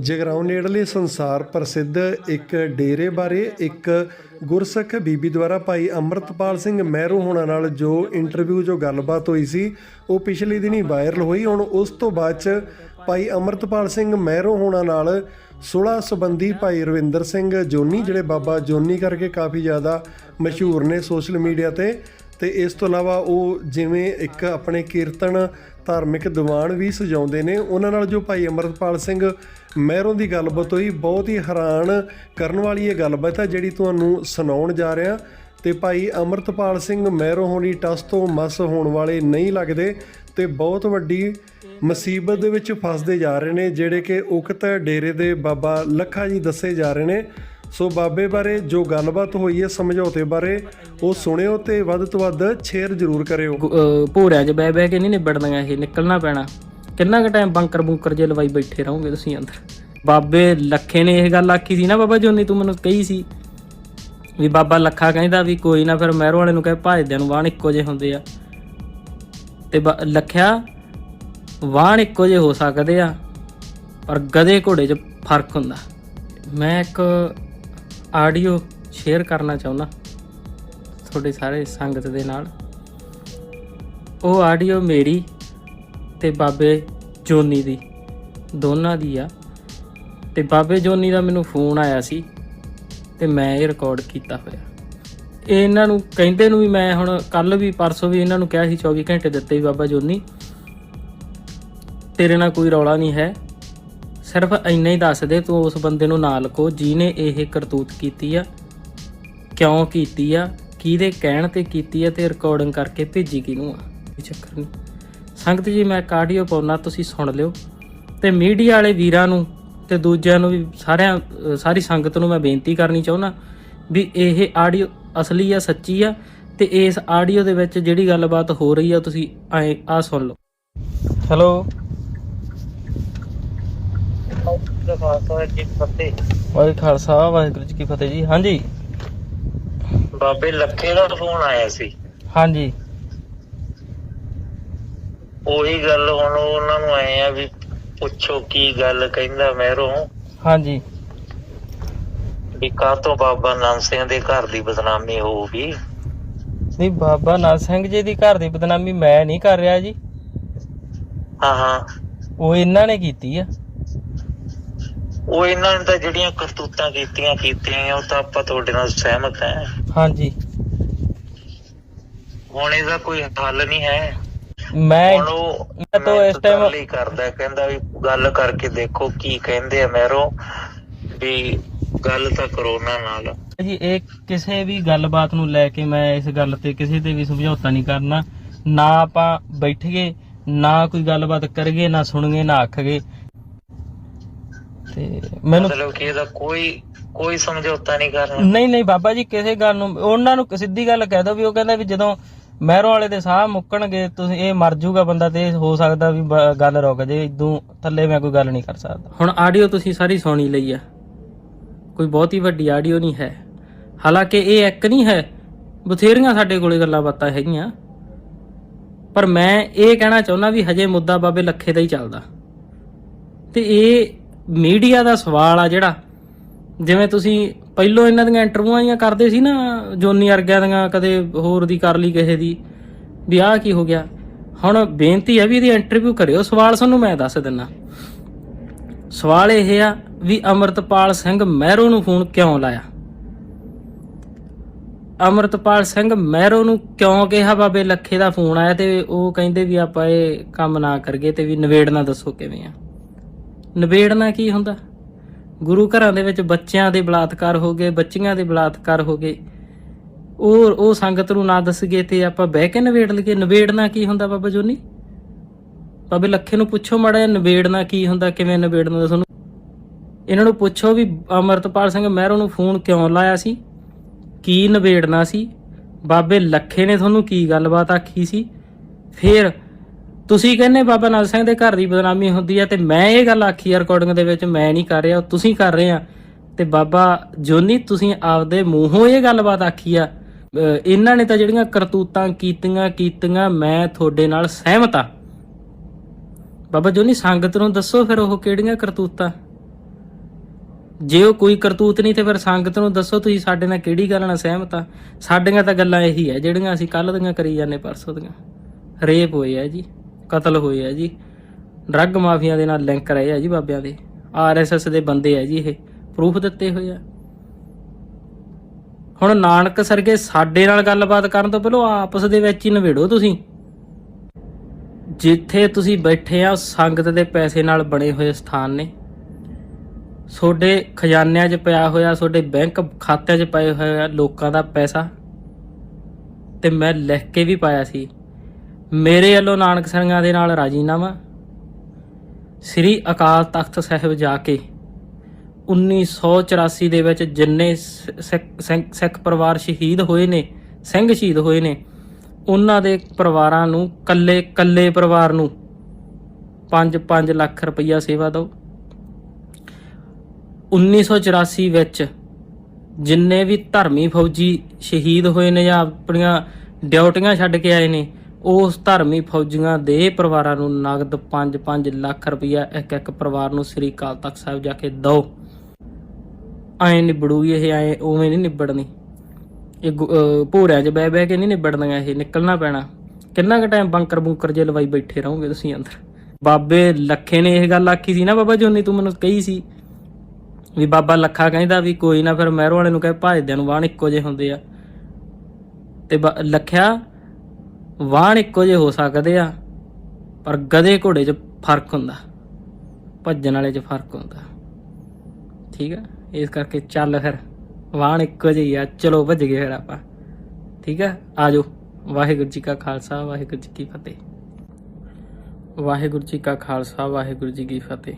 ਜਗਰਾਉਂ ਨੇੜਲੇ ਸੰਸਾਰ ਪ੍ਰਸਿੱਧ ਇੱਕ ਡੇਰੇ ਬਾਰੇ ਇੱਕ ਗੁਰਸਿੱਖ ਬੀਬੀ ਦੁਆਰਾ ਭਾਈ ਅੰਮ੍ਰਿਤਪਾਲ ਸਿੰਘ ਮਹਿਰੂ ਹੋਣਾ ਨਾਲ ਜੋ ਇੰਟਰਵਿਊ ਜੋ ਗੱਲਬਾਤ ਹੋਈ ਸੀ, ਉਹ ਪਿਛਲੇ ਦਿਨੀ ਵਾਇਰਲ ਹੋਈ। ਹੁਣ ਉਸ ਤੋਂ ਬਾਅਦ ਚ ਭਾਈ ਅੰਮ੍ਰਿਤਪਾਲ ਸਿੰਘ ਮਹਿਰੂ ਹੋਣਾ ਨਾਲ ਸੁਲਾ ਸੰਬੰਧੀ ਭਾਈ ਰਵਿੰਦਰ ਸਿੰਘ ਜੋਨੀ, ਜਿਹੜੇ ਬਾਬਾ ਜੋਨੀ ਕਰਕੇ ਕਾਫੀ ਜ਼ਿਆਦਾ ਮਸ਼ਹੂਰ ਨੇ ਸੋਸ਼ਲ ਮੀਡੀਆ ਤੇ ਤੇ ਇਸ ਤੋਂ ਇਲਾਵਾ ਉਹ ਜਿਵੇਂ ਇੱਕ ਆਪਣੇ ਕੀਰਤਨ, ਧਾਰਮਿਕ ਦੀਵਾਨ ਵੀ ਸਜਾਉਂਦੇ ਨੇ। ਉਹਨਾਂ ਨਾਲ ਜੋ ਭਾਈ ਅਮਰਤਪਾਲ ਸਿੰਘ ਮਹਿਰੋਂ ਦੀ ਗੱਲਬਾਤ ਹੋਈ, ਬਹੁਤ ਹੀ ਹੈਰਾਨ ਕਰਨ ਵਾਲੀ ਇਹ ਗੱਲਬਾਤ ਹੈ ਜਿਹੜੀ ਤੁਹਾਨੂੰ ਸੁਣਾਉਣ ਜਾ ਰਿਹਾ। ਤੇ ਭਾਈ ਅਮਰਤਪਾਲ ਸਿੰਘ ਮਹਿਰੋਂ ਹੋਣੀ ਟਸ ਤੋਂ ਮਸ ਹੋਣ ਵਾਲੇ ਨਹੀਂ ਲੱਗਦੇ ਤੇ ਬਹੁਤ ਵੱਡੀ ਮੁਸੀਬਤ ਦੇ ਵਿੱਚ ਫਸਦੇ ਜਾ ਰਹੇ ਨੇ, ਜਿਹੜੇ ਕਿ ਉਕਤ ਡੇਰੇ ਦੇ ਬਾਬਾ ਲੱਖਾ ਜੀ ਦੱਸੇ ਜਾ ਰਹੇ ਨੇ। ਸੋ ਬਾਬੇ ਬਾਰੇ ਜੋ ਗੱਲਬਾਤ ਹੋਈ ਹੈ ਸਮਝੌਤੇ ਬਾਰੇ, ਉਹ ਸੁਣਿਓ ਤੇ ਵੱਧ ਤੋਂ ਵੱਧ ਸ਼ੇਅਰ ਜ਼ਰੂਰ ਕਰਿਓ। ਗੁ- 'ਚ ਬਹਿ ਬਹਿ ਕੇ ਨਹੀਂ ਨਿਬੜਦੀਆਂ ਇਹ, ਨਿਕਲਣਾ ਪੈਣਾ। ਕਿੰਨਾ ਕੁ ਟਾਈਮ ਬੰਕਰ ਬੁੰਕਰ ਜੇ ਲਵਾਈ ਬੈਠੇ ਰਹੋਗੇ ਤੁਸੀਂ ਅੰਦਰ? ਬਾਬੇ ਲੱਖੇ ਨੇ ਇਹ ਗੱਲ ਆਖੀ ਸੀ ਨਾ ਬਾਬਾ ਜੋਨੀ, ਤੂੰ ਮੈਨੂੰ ਕਹੀ ਸੀ ਵੀ ਬਾਬਾ ਲੱਖਾ ਕਹਿੰਦਾ ਵੀ ਕੋਈ ਨਾ ਫਿਰ ਮਹਿਰੋ ਵਾਲੇ ਨੂੰ ਕਹੇ ਭਾਜਦਿਆਂ ਨੂੰ ਵਾਣ ਇੱਕੋ ਜਿਹੇ ਹੁੰਦੇ ਆ। ਤੇ ਬਾ- ਲੱਖਿਆ ਵਾਣ ਇੱਕੋ ਜਿਹੇ ਹੋ ਸਕਦੇ ਆ, ਪਰ ਗਧੇ ਘੋੜੇ 'ਚ ਫ਼ਰਕ ਹੁੰਦਾ। ਮੈਂ ਇੱਕ ਆਡੀਓ ਸ਼ੇਅਰ ਕਰਨਾ ਚਾਹੁੰਦਾ। ਤੁਹਾਡੇ ਸਾਰੇ ਸੰਗਤ ਦੇ ਨਾਲ। ਉਹ ਆਡੀਓ ਮੇਰੀ ਤੇ ਬਾਬੇ ਜੋਨੀ ਦੀ। ਦੋਨਾਂ ਦੀ ਆ। ਤੇ ਬਾਬੇ ਜੋਨੀ ਦਾ ਮੈਨੂੰ ਫੋਨ ਆਇਆ ਸੀ ਤੇ ਮੈਂ ਇਹ ਰਿਕਾਰਡ ਕੀਤਾ ਹੋਇਆ। ਇਹ ਇਹਨਾਂ ਨੂੰ ਕਹਿੰਦੇ ਨੂੰ ਵੀ ਮੈਂ ਹੁਣ ਕੱਲ ਵੀ ਪਰਸੋਂ ਵੀ ਇਹਨਾਂ ਨੂੰ ਕਿਹਾ ਸੀ 24 ਘੰਟੇ ਦਿੱਤੇ ਵੀ ਬਾਬਾ ਜੋਨੀ। ਤੇਰੇ ਨਾਲ ਕੋਈ ਰੌਲਾ ਨਹੀਂ ਹੈ। ਸਿਰਫ ਇੰਨਾ ਹੀ ਦੱਸ ਦੇ ਤੂੰ ਉਸ ਬੰਦੇ ਨੂੰ ਨਾਲ ਕੋ ਜਿਹਨੇ ਇਹ ਕਰਤੂਤ ਕੀਤੀ ਆ, ਕਿਉਂ ਕੀਤੀ ਆ, ਕਿਹਦੇ ਕਹਿਣ ਤੇ ਕੀਤੀ ਆ ਤੇ ਰਿਕਾਰਡਿੰਗ ਕਰਕੇ ਭੇਜੀ ਕਿਹਨੂੰ ਆ? ਕੋਈ ਚੱਕਰ ਨਹੀਂ। ਸੰਗਤ ਜੀ, ਮੈਂ ਕਾਰਡੀਓ ਪਾਉਣਾ ਤੁਸੀਂ ਸੁਣ ਲਿਓ। ਤੇ ਮੀਡੀਆ ਵਾਲੇ ਵੀਰਾਂ ਨੂੰ ਤੇ ਦੂਜਿਆਂ ਨੂੰ ਵੀ ਸਾਰਿਆਂ, ਸਾਰੀ ਸੰਗਤ ਨੂੰ ਮੈਂ ਬੇਨਤੀ ਕਰਨੀ ਚਾਹੁੰਦਾ ਵੀ ਇਹ ਆਡੀਓ ਅਸਲੀ ਆ, ਸੱਚੀ ਆ ਤੇ ਇਸ ਆਡੀਓ ਦੇ ਵਿੱਚ ਜਿਹੜੀ ਗੱਲਬਾਤ ਹੋ ਰਹੀ ਆ, ਤੁਸੀਂ ਐ ਆ ਸੁਣ ਲਓ। ਹੈਲੋ। ਵਾਹਿਗੁਰੂ ਖਾਲਸਾ ਵਾਹਿਗੁਰੂ ਜੀ ਕੀ ਫਤਿਹ ਜੀ। ਹਾਂਜੀ। ਬਾਬੇ ਲੱਖੇ ਦਾ ਫੋਨ ਆਇਆ ਸੀ। ਹਾਂਜੀ। ਉਹੀ ਗੱਲ ਹੁਣ ਉਹਨਾਂ ਨੂੰ ਆਏ ਆ ਵੀ ਪੁੱਛੋ ਕੀ ਗੱਲ ਕਹਿੰਦਾ ਮਹਿਰੋਂ। ਹਾਂਜੀ। ਵੀ ਤੋਂ ਬਾਬਾ ਨਾਨਕ ਸਿੰਘ ਦੇ ਘਰ ਦੀ ਬਦਨਾਮੀ ਹੋਊਗੀ ਨਹੀਂ ਬਾਬਾ ਨਾਨਕ ਸਿੰਘ ਜੀ ਦੀ ਘਰ ਦੀ ਬਦਨਾਮੀ ਮੈਂ ਨਹੀਂ ਕਰ ਰਿਹਾ ਜੀ। ਹਾਂ ਹਾਂ। ਉਹ ਇਹਨਾਂ ਨੇ ਕੀਤੀ ਆ। ਉਹ ਇਹਨਾਂ ਨੇ ਤਾਂ ਜਿਹੜੀਆਂ ਕਰਤੂਤਾਂ ਕੀਤੀਆਂ ਕੀਤੀਆਂ ਉਹ ਤਾਂ ਆਪਾਂ ਤੁਹਾਡੇ ਨਾਲ ਸਹਿਮਤ ਹੈ। ਹਾਂਜੀ। ਹੁਣ ਇਹਦਾ ਕੋਈ ਹੱਲ ਨਹੀਂ ਹੈ। ਮੈਂ ਹੁਣ ਉਹ ਮੈਂ ਤਾਂ ਇਸ ਗੱਲ ਹੀ ਕਰਦਾ ਕਹਿੰਦਾ ਵੀ ਗੱਲ ਕਰਕੇ ਦੇਖੋ ਕੀ ਕਹਿੰਦੇ ਆ ਮਹਿਰੋਂ ਵੀ ਗੱਲ ਤਾਂ ਕਰੋ ਉਹਨਾਂ ਨਾਲ। ਜੀ ਇਹ ਕਿਸੇ ਵੀ ਗੱਲਬਾਤ ਨੂੰ ਲੈ ਕੇ ਮੈਂ ਇਸ ਗੱਲ ਤੇ ਕਿਸੇ ਤੇ ਵੀ ਸਮਝੌਤਾ ਨਹੀਂ ਕਰਨਾ। ਨਾ ਆਪਾਂ ਬੈਠੀਏ ਨਾ ਕੋਈ ਗੱਲਬਾਤ ਕਰੀਏ ਨਾ ਸੁਣੀਏ ਨਾ ਆਖਗੇ ਤੇ ਮੈਨੂੰ ਮਤਲਬ ਕਿ ਇਹਦਾ ਕੋਈ ਕੋਈ ਸਮਝੌਤਾ ਨਹੀਂ ਕਰਨਾ। ਨਹੀਂ ਨਹੀਂ ਬਾਬਾ ਜੀ ਕਿਸੇ ਗੱਲ ਨੂੰ ਉਹਨਾਂ ਨੂੰ ਸਿੱਧੀ ਗੱਲ ਕਹਿ ਦੋ ਵੀ ਉਹ ਕਹਿੰਦਾ ਵੀ ਜਦੋਂ ਮਹਿਰੋਂ ਵਾਲੇ ਦੇ ਸਾਹ ਮੁੱਕਣਗੇ ਤੁਸੀਂ ਇਹ ਮਰ ਜਾਊਗਾ ਬੰਦਾ ਤੇ ਹੋ ਸਕਦਾ ਵੀ ਬ- ਗੱਲ ਰੁਕ ਜੇ ਇਦੋਂ ਥੱਲੇ ਮੈਂ ਕੋਈ ਗੱਲ ਨਹੀਂ ਕਰ ਸਕਦਾ। ਹੁਣ ਆਡੀਓ ਤੁਸੀਂ ਸਾਰੀ ਸੁਣੀ ਲਈ ਆ। ਕੋਈ ਬਹੁਤੀ ਵੱਡੀ ਆਡੀਓ ਨਹੀਂ ਹੈ। ਹਾਲਾਂਕਿ ਇਹ ਇੱਕ ਨਹੀਂ ਹੈ ਬਥੇਰੀਆਂ ਸਾਡੇ ਕੋਲੇ ਗੱਲਾਂ ਬਾਤਾਂ ਹੈਗੀਆਂ। ਪਰ ਮੈਂ ਇਹ ਕਹਿਣਾ ਚਾਹੁੰਦਾ ਵੀ ਹਜੇ ਮੁੱਦਾ ਬਾਬੇ ਲੱਖੇ ਦਾ ਹੀ ਚੱਲਦਾ। ਤੇ ਇਹ ਮੀਡੀਆ ਦਾ ਸਵਾਲ ਆ ਜਿਹੜਾ। ਜਿਵੇਂ ਤੁਸੀਂ ਪਹਿਲੋਂ ਇਹਨਾਂ ਦੀਆਂ ਇੰਟਰਵਿਊਆਂ ਜੀਆਂ ਕਰਦੇ ਸੀ ਨਾ, ਜੋਨੀ ਵਰਗਿਆਂ ਦੀਆਂ, ਕਦੇ ਹੋਰ ਦੀ ਕਰ ਲਈ ਕਿਸੇ ਦੀ, ਵੀ ਆਹ ਕੀ ਹੋ ਗਿਆ। ਹੁਣ ਬੇਨਤੀ ਹੈ ਵੀ ਇਹਦੀ ਇੰਟਰਵਿਊ ਕਰਿਓ। ਸਵਾਲ ਤੁਹਾਨੂੰ ਮੈਂ ਦੱਸ ਦਿੰਨਾ। ਸਵਾਲ ਇਹ ਆ ਵੀ ਅਮਰਤਪਾਲ ਸਿੰਘ ਮਹਿਰੋ ਨੂੰ ਫੋਨ ਕਿਉਂ ਲਾਇਆ? ਅਮਰਤਪਾਲ ਸਿੰਘ ਮਹਿਰੋ ਨੂੰ ਕਿਉਂ ਕਿਹਾ? ਬਾਬੇ ਲੱਖੇ ਦਾ ਫੋਨ ਆਇਆ ਤੇ ਉਹ ਕਹਿੰਦੇ ਵੀ ਆਪਾਂ ਇਹ ਕੰਮ ਨਾ ਕਰਗੇ ਤੇ ਵੀ ਨਿਬੇੜਨਾ ਦੱਸੋ ਕਿਵੇਂ ਆ। ਨਿਬੇੜਨਾ ਕੀ ਹੁੰਦਾ? ਗੁਰੂ ਘਰਾਂ ਦੇ ਵਿੱਚ ਬੱਚਿਆਂ ਦੇ ਬਲਾਤਕਾਰ ਹੋ ਗਏ, ਬੱਚੀਆਂ ਦੇ ਬਲਾਤਕਾਰ ਹੋ ਗਏ। ਉਹ ਉਹ ਸੰਗਤ ਨੂੰ ਨਾ ਦੱਸਗੇ ਤੇ ਆਪਾਂ ਬਹਿ ਕੇ ਨਿਬੇੜ ਲਈਏ। ਨਿਬੇੜਨਾ ਕੀ ਹੁੰਦਾ ਬਾਬਾ ਜੋਨੀ? ਬਾਬੇ ਲੱਖੇ ਨੂੰ ਪੁੱਛੋ ਮਾੜਾ ਜਿਹਾ, ਨਿਬੇੜਨਾ ਕੀ ਹੁੰਦਾ? ਕਿਵੇਂ ਨਿਬੇੜਨਾ ਤੁਹਾਨੂੰ? ਇਹਨਾਂ ਨੂੰ ਪੁੱਛੋ ਵੀ ਅਮਰਤਪਾਲ ਸਿੰਘ ਮਹਿਰੋ ਨੂੰ ਫੋਨ ਕਿਉਂ ਲਾਇਆ ਸੀ? ਕੀ ਨਿਬੇੜਨਾ ਸੀ? ਬਾਬੇ ਲੱਖੇ ਨੇ ਤੁਹਾਨੂੰ ਕੀ ਗੱਲਬਾਤ ਆਖੀ ਸੀ? ਫਿਰ ਤੁਸੀਂ ਕਹਿੰਦੇ ਬਾਬਾ ਨਾਨਕ ਸਿੰਘ ਦੇ ਘਰ ਦੀ ਬਦਨਾਮੀ ਹੁੰਦੀ ਹੈ ਤੇ ਮੈਂ ਇਹ ਗੱਲ ਆਖੀ ਆ ਰਿਕਾਰਡਿੰਗ ਦੇ ਵਿੱਚ, ਮੈਂ ਨਹੀਂ ਕਰ ਰਿਹਾ ਤੁਸੀਂ ਕਰ ਰਹੇ ਆ। ਤੇ ਬਾਬਾ ਜੋਨੀ, ਤੁਸੀਂ ਆਪਦੇ ਮੂੰਹੋਂ ਇਹ ਗੱਲਬਾਤ ਆਖੀ ਆ। ਇਹਨਾਂ ਨੇ ਤਾਂ ਜਿਹੜੀਆਂ ਕਰਤੂਤਾਂ ਕੀਤੀਆਂ ਕੀਤੀਆਂ, ਮੈਂ ਤੁਹਾਡੇ ਨਾਲ ਸਹਿਮਤ ਆ। ਬਾਬਾ ਜੋਨੀ, ਸੰਗਤ ਨੂੰ ਦੱਸੋ ਫਿਰ ਉਹ ਕਿਹੜੀਆਂ ਕਰਤੂਤਾਂ? ਜੇ ਉਹ ਕੋਈ ਕਰਤੂਤ ਨਹੀਂ ਤੇ ਫਿਰ ਸੰਗਤ ਨੂੰ ਦੱਸੋ ਤੁਸੀਂ ਸਾਡੇ ਨਾਲ ਕਿਹੜੀ ਗੱਲ ਨਾਲ ਸਹਿਮਤ ਆ। ਸਾਡੀਆਂ ਤਾਂ ਗੱਲਾਂ ਇਹੀ ਹੈ ਜਿਹੜੀਆਂ ਅਸੀਂ ਕੱਲ ਦੀਆਂ ਕਰੀ ਜਾਂਦੇ, ਪਰਸੋਂ ਦੀਆਂ। ਰੇਪ ਹੋਏ ਆ ਜੀ। ਕਤਲ ਹੋਏ ਆ ਜੀ। ਡਰੱਗ ਮਾਫੀਆ ਦੇ ਨਾਲ ਲਿੰਕ ਰਹੇ ਆ ਜੀ ਬਾਬਿਆਂ ਦੇ। ਆਰਐਸਐਸ ਦੇ ਬੰਦੇ ਆ ਜੀ ਇਹ। ਪ੍ਰੂਫ ਦਿੱਤੇ ਹੋਏ ਆ। ਹੁਣ ਨਾਨਕ ਸਰਗੇ ਸਾਡੇ ਨਾਲ ਗੱਲਬਾਤ ਕਰਨ ਤੋਂ ਪਹਿਲਾਂ ਆਪਸ ਦੇ ਵਿੱਚ ਹੀ ਨਿਬੇੜੋ ਤੁਸੀਂ। ਜਿੱਥੇ ਤੁਸੀਂ ਬੈਠੇ ਆ, ਸੰਗਤ ਦੇ ਪੈਸੇ ਨਾਲ ਬਣੇ ਹੋਏ ਸਥਾਨ ਨੇ। ਤੁਹਾਡੇ ਖਜ਼ਾਨਿਆਂ 'ਚ ਪਿਆ ਹੋਇਆ, ਤੁਹਾਡੇ ਬੈਂਕ ਖਾਤਿਆਂ 'ਚ ਪਏ ਹੋਇਆ ਲੋਕਾਂ ਦਾ ਪੈਸਾ। ਤੇ ਮੈਂ ਲਿਖ ਕੇ ਵੀ ਪਾਇਆ ਸੀ। ਮੇਰੇ ਵੱਲੋਂ ਨਾਨਕ ਸਿੰਘਾਂ ਦੇ ਨਾਲ ਰਾਜੀਨਾਮਾ ਸ੍ਰੀ ਅਕਾਲ ਤਖਤ ਸਾਹਿਬ ਜਾ ਕੇ 1984 ਦੇ ਵਿੱਚ ਜਿੰਨੇ ਸ- ਸਿੱਖ- ਸਿੱਖ ਸਿੱਖ ਪਰਿਵਾਰ ਸ਼ਹੀਦ ਹੋਏ ਨੇ, ਸਿੰਘ ਸ਼ਹੀਦ ਹੋਏ ਨੇ, ਉਹਨਾਂ ਦੇ ਪਰਿਵਾਰਾਂ ਨੂੰ, ਕੱਲੇ ਕੱਲੇ ਪਰਿਵਾਰ ਨੂੰ 5-5 ਲੱਖ ਰੁਪਈਆ ਸੇਵਾ ਦਿਓ। 1984 ਵਿੱਚ ਜਿੰਨੇ ਵੀ ਧਰਮੀ ਫੌਜੀ ਸ਼ਹੀਦ ਹੋਏ ਨੇ ਜਾਂ ਆਪਣੀਆਂ ਡਿਊਟੀਆਂ ਛੱਡ ਕੇ ਆਏ ਨੇ ਉਸ ਧਰਮੀ ਫੌਜੀਆਂ ਦੇ ਪਰਿਵਾਰਾਂ ਨੂੰ ਨਗਦ 5-5 ਲੱਖ ਰੁਪਈਆ ਇੱਕ ਇੱਕ ਪਰਿਵਾਰ ਨੂੰ ਸ੍ਰੀ ਅਕਾਲ ਤਖਤ ਸਾਹਿਬ ਜਾ ਕੇ ਦਿਓ। ਐ ਨਿਬੜੂਗੀ ਇਹ, ਐ ਉਵੇਂ ਨਹੀਂ ਨਿਬੜਨੀ। ਇਹ ਭੋਰਿਆਂ 'ਚ ਬਹਿ ਬਹਿ ਕੇ ਨਹੀਂ ਨਿਬੜਨੀਆਂ ਇਹ, ਨਿਕਲਣਾ ਪੈਣਾ। ਕਿੰਨਾ ਕੁ ਟਾਈਮ ਬੰਕਰ ਬੁੰਕਰ ਜੇ ਲਵਾਈ ਬੈਠੇ ਰਹੋਗੇ ਤੁਸੀਂ ਅੰਦਰ? ਬਾਬੇ ਲੱਖੇ ਨੇ ਇਹ ਗੱਲ ਆਖੀ ਸੀ ਨਾ ਬਾਬਾ ਜੋਨੀ ਤੂੰ ਮੈਨੂੰ ਕਹੀ ਸੀ ਵੀ ਬਾਬਾ ਲੱਖਾ ਕਹਿੰਦਾ ਵੀ ਕੋਈ ਨਾ ਫਿਰ ਮਹਿਰੋ ਵਾਲੇ ਨੂੰ ਕਹੇ ਭਾਜਦਿਆਂ ਨੂੰ ਵਾਹਣ ਇੱਕੋ ਜਿਹੇ ਹੁੰਦੇ ਆ। ਤੇ ਬਾ- ਲੱਖਿਆ ਵਾਹਣ ਇੱਕੋ ਜਿਹੇ ਹੋ ਸਕਦੇ ਆ, ਪਰ ਗਧੇ ਘੋੜੇ 'ਚ ਫ਼ਰਕ ਹੁੰਦਾ, ਭੱਜਣ ਵਾਲੇ 'ਚ ਫ਼ਰਕ ਹੁੰਦਾ। ਠੀਕ ਆ? ਇਸ ਕਰਕੇ ਚੱਲ ਫਿਰ, ਵਾਹਣ ਇੱਕੋ ਜਿਹੀ ਆ, ਚਲੋ ਭੱਜ ਗਏ ਫਿਰ ਆਪਾਂ। ਠੀਕ ਆ? ਆਜੋ ਵਾਹਿਗੁਰੂ ਜੀ ਕਾ ਖਾਲਸਾ, ਵਾਹਿਗੁਰੂ ਜੀ ਕੀ ਫਤਿਹ। ਵਾਹਿਗੁਰੂ ਜੀ ਕਾ ਖਾਲਸਾ, ਵਾਹਿਗੁਰੂ ਜੀ ਕੀ ਫਤਿਹ।